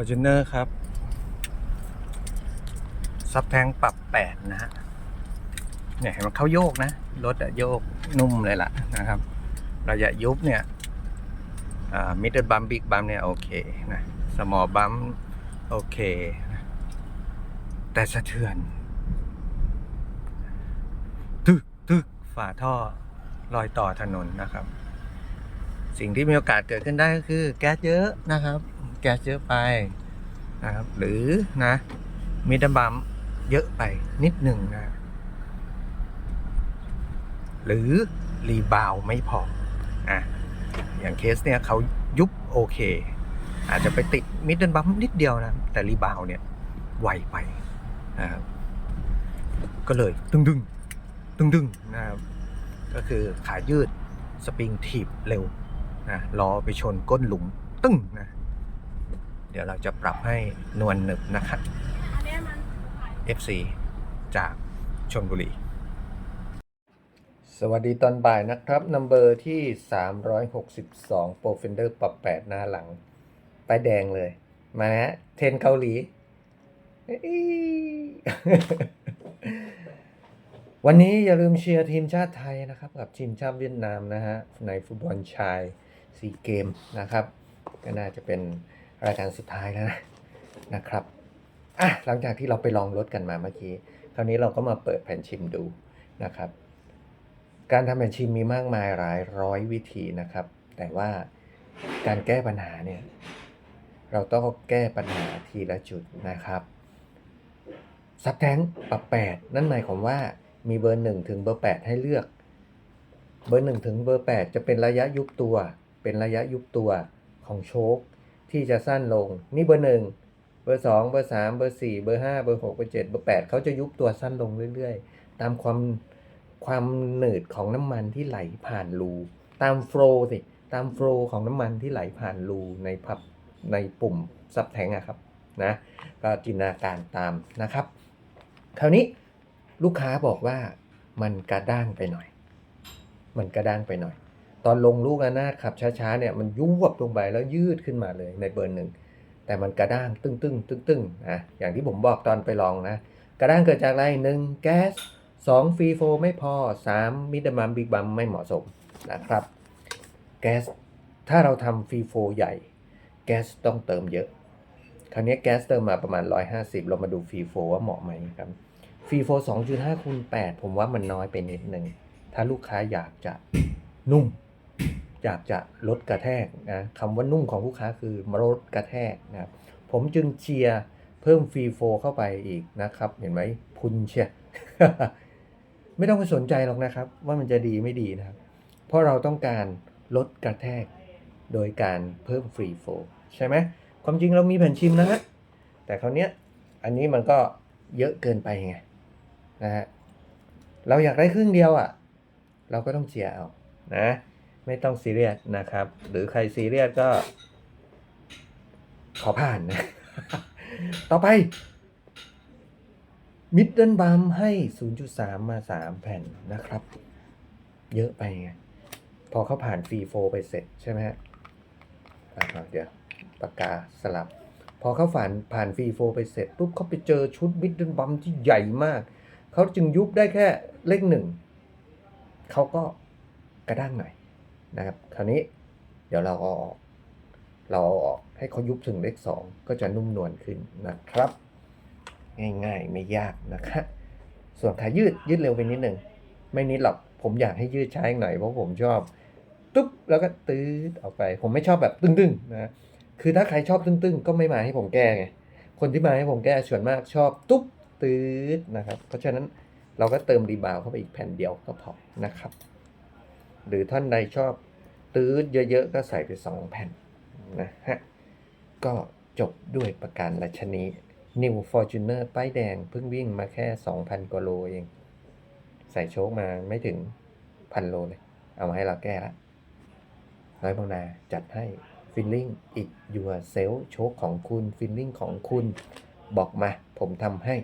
Fortuner ครับ ซับแทงปรับแปดนะฮะ เนี่ยเห็นมันเข้าโยกนะ รถอะโยกนุ่มเลยล่ะนะครับ ระยะยุบเนี่ยมิดเดิลบัมบิ๊กบัมเนี่ยโอเคนะสมอบัมโอเคนะแต่สะเทือนตึกตึกฝาท่อรอยต่อถนนนะครับ สิ่งที่มีโอกาสเกิดขึ้นได้ก็คือแก๊สเยอะนะครับ แก๊สเยอะไปนะครับ หรือนะมิดเดิลบัมเยอะไปนิดหนึ่งนะ หรือรีบาวไม่พออะอย่างเคสเนี่ยเขายุบโอเค อาจจะไปติดมิดเดิลบัมนิดเดียวนะ แต่รีบาวเนี่ยไวไปนะครับก็เลยตึงดึงตึงดึงนะครับก็คือขายืดสปริงถีบเร็วนะรอไปชนก้นหลุมตึ้งนะ เดี๋ยวเราจะปรับให้นวลหนึบนะครับ FC จากชนบุรี สวัสดีตอนบ่ายนะครับนัมเบอร์ที่ 362 Pro Fender ปรับ 8 หน้าหลังป้ายแดงเลย มานะฮะเทรนเกาหลีอี้วันนี้อย่าลืมเชียร์ทีมชาติไทยนะครับ กับทีมชาติเวียดนามนะฮะ ในฟุตบอลชายซีเกมนะครับ ก็น่าจะเป็น รายการสุดท้ายแล้วนะนะครับอะหลังจากที่เราไปลองรถกันมาเมื่อกี้ คราวนี้เราก็มาเปิดแผ่นชิมดูนะครับ การทำแผ่นชิมมีมากมายหลายร้อยวิธีนะครับ แต่ว่าการแก้ปัญหาเนี่ยเราต้องแก้ปัญหาทีละจุดนะครับซับแทงปรับ 8 นั่นหมายความว่ามีเบอร์ 1 ถึงเบอร์ 8 ให้เลือก เบอร์ 1 ถึงเบอร์ 8 จะเป็นระยะยุบตัว เป็นระยะยุบตัวของโชค ที่จะสั้นลง นี่เบอร์1เบอร์2เบอร์3เบอร์4เบอร์5เบอร์6เบอร์7เบอร์8เขาจะยุบตัวสั้นลงเรื่อยๆ ตามความความหนืดของน้ำมันที่ไหลผ่านรูตามโฟล์สิตามโฟล์ของน้ำมันที่ไหลผ่านรูในพับในปุ่มซับแทงอะครับนะก็จินตนาการตามนะครับ คราวนี้ลูกค้าบอกว่ามันกระด้างไปหน่อย มันกระด้างไปหน่อย อนลงลูกระนาดขับช้าๆเนี่ยมันยุบลงไปแล้วยืดขึ้นมาเลยในเบอร์หนึ่งแต่มันกระด้างตึ้งตึ้งตึ้งตึ้งๆนะอย่างที่ผมบอกตอนไปลองนะ กระด้างเกิดจากอะไรหนึ่งแก๊สสองฟรีโฟไม่พอสามมิดเดิลบัมบิ๊กบัมไม่เหมาะสมนะครับ แก๊สถ้าเราทำฟรีโฟใหญ่ แก๊สต้องเติมเยอะ คราวนี้แก๊สเติมมาประมาณ 150 เรามาดูฟรีโฟว่าเหมาะไหมครับฟรีโฟ2.5คูณ8ผมว่ามันน้อยไปนิดหนึ่งถ้าลูกค้าอยากจะนุ่ม อยากจะลดกระแทกนะคำว่านุ่มของลูกค้าคือมาลดกระแทกนะครับผมจึงเชียร์เพิ่มฟรีโฟเข้าไปอีกนะครับ เห็นไหมพุนเชียร์ไม่ต้องไปสนใจหรอกนะครับ ว่ามันจะดีไม่ดีนะครับ เพราะเราต้องการลดกระแทกโดยการเพิ่มฟรีโฟใช่ไหมความจริงเรามีแผ่นชิมนะฮะแต่คราวเนี้ยอันนี้มันก็เยอะเกินไปไงนะฮะเราอยากได้ครึ่งเดียวอะ่ะ เราก็ต้องเชียร์เอานะ ไม่ต้องซีเรียสนะครับ หรือใครซีเรียสก็ ขอผ่านนะ ต่อไป มิดเดิลบัมให้ 0.3 มา 3 แผ่นนะครับ เยอะไปไง พอเขาผ่านฟรีโฟไปเสร็จใช่ไหมฮะเดี๋ยวปากกาสลับ พอเขาผ่านผ่านฟรีโฟไปเสร็จปุ๊บเขาไปเจอชุดมิดเดิลบัมที่ใหญ่มาก เขาจึงยุบได้แค่เลขหนึ่ง เขาก็กระด้างหน่อย นะครับ คราวนี้เดี๋ยวเราเอาออก เราเอาออกให้เขายุบถึงเลขสองก็จะนุ่มนวลขึ้นนะครับ ง่ายๆไม่ยากนะครับส่วนขายืดยืดเร็วไปนิดหนึ่งไม่นิดหรอกผมอยากให้ยืดช้าอีกหน่อยเพราะผมชอบตุ๊บแล้วก็ตืดอออกไป ผมไม่ชอบแบบตึ้งๆนะคือถ้าใครชอบตึ้งๆ ก็ไม่มาให้ผมแก้ไงคนที่มาให้ผมแก้ส่วนมากชอบตุ๊บตืดนะครับ เพราะฉะนั้นเราก็เติมรีบาวเข้าไปอีกแผ่นเดียวก็พอนะครับ หรือท่านใดชอบตืดเยอะๆ ก็ใส่ไปสองแผ่นนะฮะ ก็จบด้วยประการราชนี New Fortuner ป้ายแดงเพิ่งวิ่งมาแค่ 2,000กว่าโลเอง ใส่โชคมาไม่ถึงพันโลเลย เอามาให้เราแก้ละร้อยบางนาจัดให้ Feeling it yourself โชคของคุณ Feeling ของคุณบอกมา ผมทำให้